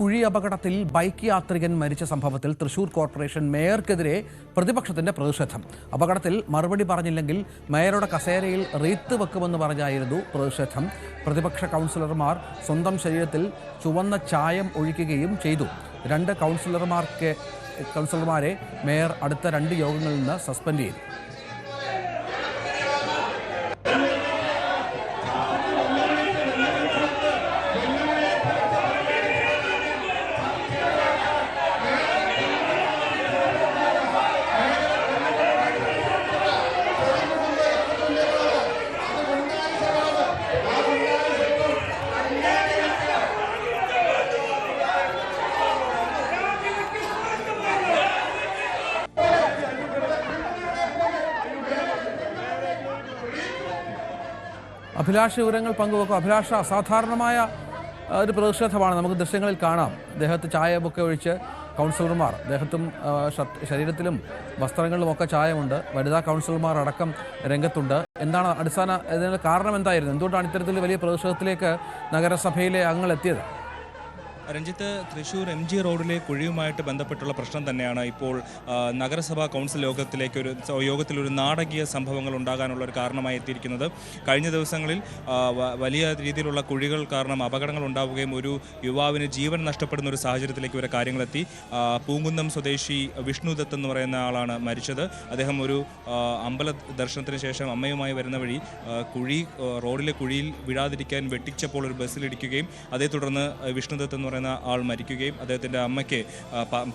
കുഴി അപകടത്തിൽ ബൈക്ക് യാത്രികൻ മരിച്ച സംഭവത്തിൽ തൃശൂർ കോർപ്പറേഷൻ മേയർക്കെതിരെ പ്രതിപക്ഷത്തിന്റെ പ്രതിഷേധം. അപകടത്തിൽ മറുപടി പറഞ്ഞില്ലെങ്കിൽ മേയറുടെ കസേരയിൽ റീത്ത് വെക്കുമെന്ന് പറഞ്ഞായിരുന്നു പ്രതിഷേധം. പ്രതിപക്ഷ കൗൺസിലർമാർ സ്വന്തം ശരീരത്തിൽ ചുവന്ന ചായം ഒഴിക്കുകയും ചെയ്തു. രണ്ട് കൗൺസിലർമാർക്ക് കൗൺസിലർമാരെ മേയർ അടുത്ത രണ്ട് യോഗങ്ങളിൽ നിന്ന് സസ്പെൻഡ് ചെയ്തു. അഭിലാഷ് വിവരങ്ങൾ പങ്കുവെക്കും. അഭിലാഷ അസാധാരണമായ ഒരു പ്രതിഷേധമാണ് നമുക്ക് ദൃശ്യങ്ങളിൽ കാണാം. ദേഹത്ത് ചായമൊക്കെ ഒഴിച്ച് കൗൺസിലർമാർ ദേഹത്തും ശരീരത്തിലും വസ്ത്രങ്ങളിലും ഒക്കെ ചായമുണ്ട്. വനിതാ കൗൺസിലർമാർ അടക്കം രംഗത്തുണ്ട്. എന്താണ് അടിസ്ഥാന ഇതിന് കാരണം എന്തായിരുന്നു? എന്തുകൊണ്ടാണ് ഇത്തരത്തിൽ വലിയ പ്രതിഷേധത്തിലേക്ക് നഗരസഭയിലെ അംഗങ്ങൾ എത്തിയത്? രഞ്ജിത്ത് തൃശൂർ എം ജി റോഡിലെ കുഴിയുമായിട്ട് ബന്ധപ്പെട്ടുള്ള പ്രശ്നം തന്നെയാണ് ഇപ്പോൾ നഗരസഭാ കൗൺസിൽ യോഗത്തിലേക്ക് ഒരു യോഗത്തിൽ ഒരു നാടകീയ സംഭവങ്ങൾ ഉണ്ടാകാനുള്ള ഒരു കാരണമായി എത്തിയിരിക്കുന്നത്. കഴിഞ്ഞ ദിവസങ്ങളിൽ വലിയ രീതിയിലുള്ള കുഴികൾ കാരണം അപകടങ്ങൾ ഉണ്ടാവുകയും ഒരു യുവാവിന് ജീവൻ നഷ്ടപ്പെടുന്ന ഒരു സാഹചര്യത്തിലേക്ക് വരെ കാര്യങ്ങളെത്തി. പൂങ്കുന്നം സ്വദേശി വിഷ്ണുദത്ത് എന്ന് പറയുന്ന ആളാണ് മരിച്ചത്. അദ്ദേഹം ഒരു അമ്പല ദർശനത്തിന് ശേഷം അമ്മയുമായി വരുന്ന വഴി കുഴി റോഡിലെ കുഴിയിൽ വീഴാതിരിക്കാൻ വെട്ടിച്ചപ്പോൾ ഒരു ബസ്സിലിടിക്കുകയും അതേ തുടർന്ന് വിഷ്ണുദത്ത് എന്ന് പറയുന്ന ആൾ മരിക്കുകയും അദ്ദേഹത്തിന്റെ അമ്മയ്ക്ക്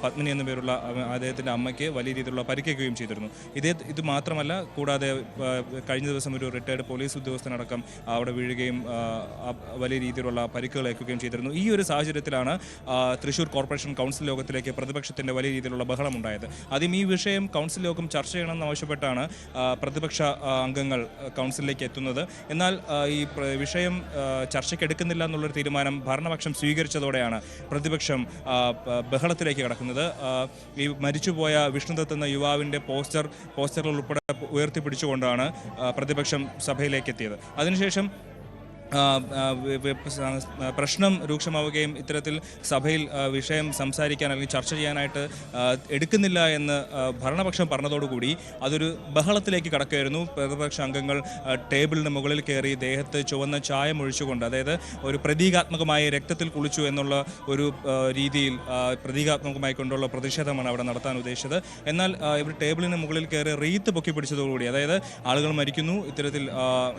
പത്മിനി എന്ന പേരുള്ള അദ്ദേഹത്തിന്റെ അമ്മയ്ക്ക് വലിയ രീതിയിലുള്ള പരിക്കേൽക്കുകയും ചെയ്തിരുന്നു. ഇതേ ഇത് മാത്രമല്ല കൂടാതെ കഴിഞ്ഞ ദിവസം ഒരു റിട്ടയർഡ് പോലീസ് ഉദ്യോഗസ്ഥനടക്കം അവിടെ വീഴുകയും വലിയ രീതിയിലുള്ള പരിക്കുകൾ ഏൽക്കുകയും ചെയ്തിരുന്നു. ഈ ഒരു സാഹചര്യത്തിലാണ് തൃശൂർ കോർപ്പറേഷൻ കൗൺസിൽ യോഗത്തിലേക്ക് പ്രതിപക്ഷത്തിന്റെ വലിയ രീതിയിലുള്ള ബഹളമുണ്ടായത്. ആദ്യം ഈ വിഷയം കൗൺസിൽ യോഗം ചർച്ച ചെയ്യണമെന്ന് ആവശ്യപ്പെട്ടാണ് പ്രതിപക്ഷ അംഗങ്ങൾ കൗൺസിലിലേക്ക് എത്തുന്നത്. എന്നാൽ ഈ വിഷയം ചർച്ചയ്ക്കെടുക്കുന്നില്ല എന്നുള്ളൊരു തീരുമാനം ഭരണപക്ഷം സ്വീകരിച്ചതോടെയാണ് പ്രതിപക്ഷം ബഹളത്തിലേക്ക് കടക്കുന്നത്. ഈ മരിച്ചുപോയ വിഷ്ണുദത്ത് എന്ന യുവാവിന്റെ പോസ്റ്റർ പോസ്റ്ററുകൾ ഉൾപ്പെടെ ഉയർത്തിപ്പിടിച്ചുകൊണ്ടാണ് പ്രതിപക്ഷം സഭയിലേക്ക് എത്തിയത്. അതിനുശേഷം പ്രശ്നം രൂക്ഷമാവുകയും ഇത്തരത്തിൽ സഭയിൽ വിഷയം സംസാരിക്കാൻ അല്ലെങ്കിൽ ചർച്ച ചെയ്യാനായിട്ട് എടുക്കുന്നില്ല എന്ന് ഭരണപക്ഷം പറഞ്ഞതോടുകൂടി അതൊരു ബഹളത്തിലേക്ക് കടക്കുകയായിരുന്നു. പ്രതിപക്ഷ അംഗങ്ങൾ ടേബിളിന് മുകളിൽ കയറി ദേഹത്ത് ചുവന്ന ചായം ഒഴിച്ചുകൊണ്ട് അതായത് ഒരു പ്രതീകാത്മകമായി രക്തത്തിൽ കുളിച്ചു എന്നുള്ള ഒരു രീതിയിൽ പ്രതീകാത്മകമായി കൊണ്ടുള്ള പ്രതിഷേധമാണ് അവിടെ നടത്താൻ ഉദ്ദേശിച്ചത്. എന്നാൽ ഇവർ ടേബിളിന് മുകളിൽ കയറി റീത്ത് പൊക്കി പിടിച്ചതോടുകൂടി അതായത് ആളുകൾ മരിക്കുന്നു ഇത്തരത്തിൽ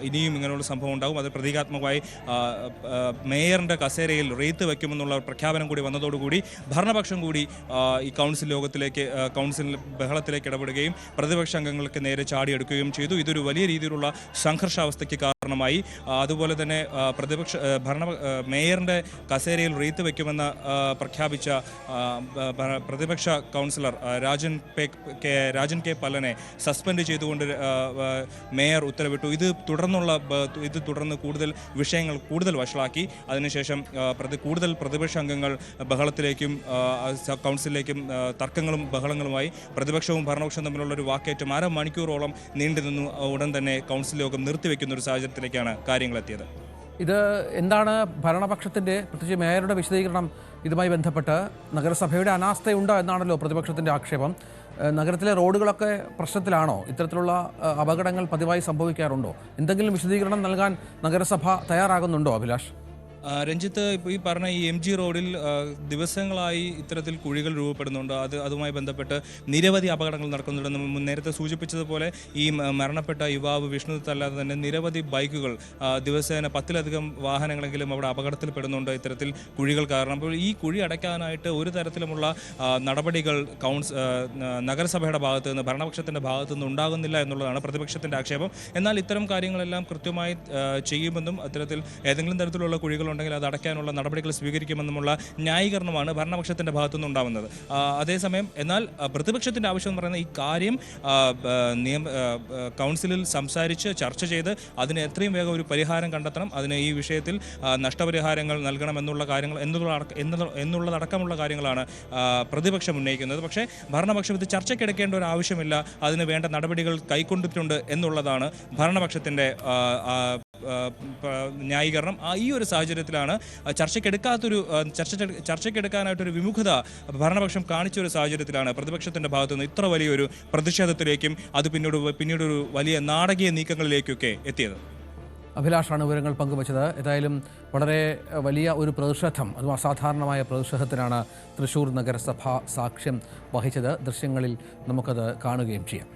ഇനിയും ഇങ്ങനെയുള്ള സംഭവം ഉണ്ടാകും അത് പ്രതീകാത്മകമായി ആ, മേയറിന്റെ കസേരയിൽ റീത്ത് വയ്ക്കുമെന്നുള്ള പ്രഖ്യാപനം കൂടി വന്നതോടുകൂടി ഭരണപക്ഷം കൂടി ഈ കൗൺസിൽ യോഗത്തിലേക്ക് കൗൺസിൽ ബഹളത്തിലേക്ക് ഇടപെടുകയും പ്രതിപക്ഷ അംഗങ്ങൾക്ക് നേരെ ചാടിയെടുക്കുകയും ചെയ്തു. ഇതൊരു വലിയ രീതിയിലുള്ള സംഘർഷാവസ്ഥയ്ക്ക് കാരണമായി. അതുപോലെ തന്നെ പ്രതിപക്ഷ ഭരണ മേയറിന്റെ കസേരയിൽ റീത്ത് വയ്ക്കുമെന്ന് പ്രഖ്യാപിച്ച പ്രതിപക്ഷ councillor Rajan K Rajan K പല്ലനെ suspend ചെയ്തുകൊണ്ട് മേയർ ഉത്തരവിട്ടു. ഇത് തുടർന്നുള്ള ഇത് തുടർന്ന് കൂടുതൽ വിഷയങ്ങൾ കൂടുതൽ വഷളാക്കി. അതിനുശേഷം പ്രതി കൂടുതൽ പ്രതിപക്ഷ അംഗങ്ങൾ ബഹളത്തിലേക്കും കൗൺസിലിലേക്കും തർക്കങ്ങളും ബഹളങ്ങളുമായി പ്രതിപക്ഷവും ഭരണപക്ഷവും തമ്മിലുള്ള ഒരു വാക്കേറ്റം അര മണിക്കൂറോളം നീണ്ടുനിന്നു ഉടൻ തന്നെ കൗൺസിൽ യോഗം നിർത്തിവെക്കുന്ന ഒരു സാഹചര്യത്തിലേക്കാണ് കാര്യങ്ങൾ എത്തിയത് ഇത് എന്താണ് ഭരണപക്ഷത്തിന്റെ പ്രത്യേകിച്ച് മേയറുടെ വിശദീകരണം ഇതുമായി ബന്ധപ്പെട്ട് നഗരസഭയുടെ അനാസ്ഥയുണ്ടോ എന്നാണല്ലോ പ്രതിപക്ഷത്തിന്റെ ആക്ഷേപം? നഗരത്തിലെ റോഡുകളൊക്കെ പ്രശ്നത്തിലാണോ? ഇത്തരത്തിലുള്ള അപകടങ്ങൾ പതിവായി സംഭവിക്കാറുണ്ടോ? എന്തെങ്കിലും വിശദീകരണം നൽകാൻ നഗരസഭ തയ്യാറാകുന്നുണ്ടോ അഭിലാഷ്? രഞ്ജിത്ത് ഇപ്പോൾ ഈ പറഞ്ഞ ഈ എം ജി റോഡിൽ ദിവസങ്ങളായി ഇത്തരത്തിൽ കുഴികൾ രൂപപ്പെടുന്നുണ്ട്. അത് അതുമായി ബന്ധപ്പെട്ട് നിരവധി അപകടങ്ങൾ നടക്കുന്നുണ്ട് നേരത്തെ സൂചിപ്പിച്ചതുപോലെ ഈ മരണപ്പെട്ട യുവാവ് വിഷ്ണുദത്ത് അല്ലാതെ തന്നെ നിരവധി ബൈക്കുകൾ ദിവസേന പത്തിലധികം വാഹനങ്ങളെങ്കിലും അവിടെ അപകടത്തിൽപ്പെടുന്നുണ്ട് ഇത്തരത്തിൽ കുഴികൾ കാരണം. അപ്പോൾ ഈ കുഴി അടയ്ക്കാനായിട്ട് ഒരു തരത്തിലുമുള്ള നടപടികൾ കൗൺസ് നഗരസഭയുടെ ഭാഗത്തു നിന്ന് ഭരണപക്ഷത്തിന്റെ ഭാഗത്തു നിന്ന് ഉണ്ടാകുന്നില്ല എന്നുള്ളതാണ് പ്രതിപക്ഷത്തിന്റെ ആക്ഷേപം. എന്നാൽ ഇത്തരം കാര്യങ്ങളെല്ലാം കൃത്യമായി ചെയ്യുമെന്നും അത്തരത്തിൽ ഏതെങ്കിലും തരത്തിലുള്ള കുഴികളുണ്ടെങ്കിൽ അത് അടയ്ക്കാനുള്ള നടപടികൾ സ്വീകരിക്കുമെന്നുമുള്ള ന്യായീകരണമാണ് ഭരണപക്ഷത്തിന്റെ ഭാഗത്തുനിന്ന് ഉണ്ടാവുന്നത്. അതേസമയം എന്നാൽ പ്രതിപക്ഷത്തിന്റെ ആവശ്യം എന്ന് പറയുന്നത് ഈ കാര്യം നിയമ കൗൺസിലിൽ സംസാരിച്ച് ചർച്ച ചെയ്ത് അതിന് എത്രയും വേഗം ഒരു പരിഹാരം കണ്ടെത്തണം. അതിന് ഈ വിഷയത്തിൽ നഷ്ടപരിഹാരങ്ങൾ കാര്യങ്ങൾ എന്നുള്ള കാര്യങ്ങൾ എന്നുള്ള- എന്നുള്ളതടക്കമുള്ള കാര്യങ്ങളാണ് പ്രതിപക്ഷം ഉന്നയിക്കുന്നത്. പക്ഷേ ഭരണപക്ഷം ഇത് ചർച്ചയ്ക്കെടുക്കേണ്ട ഒരു ആവശ്യമില്ല. അതിന് വേണ്ട നടപടികൾ കൈക്കൊണ്ടിട്ടുണ്ട് എന്നുള്ളതാണ് ഭരണപക്ഷത്തിന്റെ ന്യായീകരണം. ഈ ഒരു സാഹചര്യത്തിലാണ് ചർച്ചയ്ക്കെടുക്കാത്തൊരു ചർച്ച ചർച്ചയ്ക്കെടുക്കാനായിട്ടൊരു വിമുഖത ഭരണപക്ഷം കാണിച്ച ഒരു സാഹചര്യത്തിലാണ്. പ്രതിപക്ഷത്തിന്റെ ഭാഗത്തു നിന്ന് ഇത്ര വലിയൊരു പ്രതിഷേധത്തിലേക്കും അത് പിന്നീട് പിന്നീടൊരു വലിയ നാടകീയ നീക്കങ്ങളിലേക്കൊക്കെ എത്തിയത്. അഭിലാഷാണ് വിവരങ്ങൾ പങ്കുവച്ചത്. ഏതായാലും വളരെ വലിയ ഒരു പ്രതിഷേധം അതും അസാധാരണമായ പ്രതിഷേധത്തിനാണ് തൃശൂർ നഗരസഭ സാക്ഷ്യം വഹിച്ചത്. ദൃശ്യങ്ങളിൽ നമുക്കത് കാണുകയും ചെയ്യാം.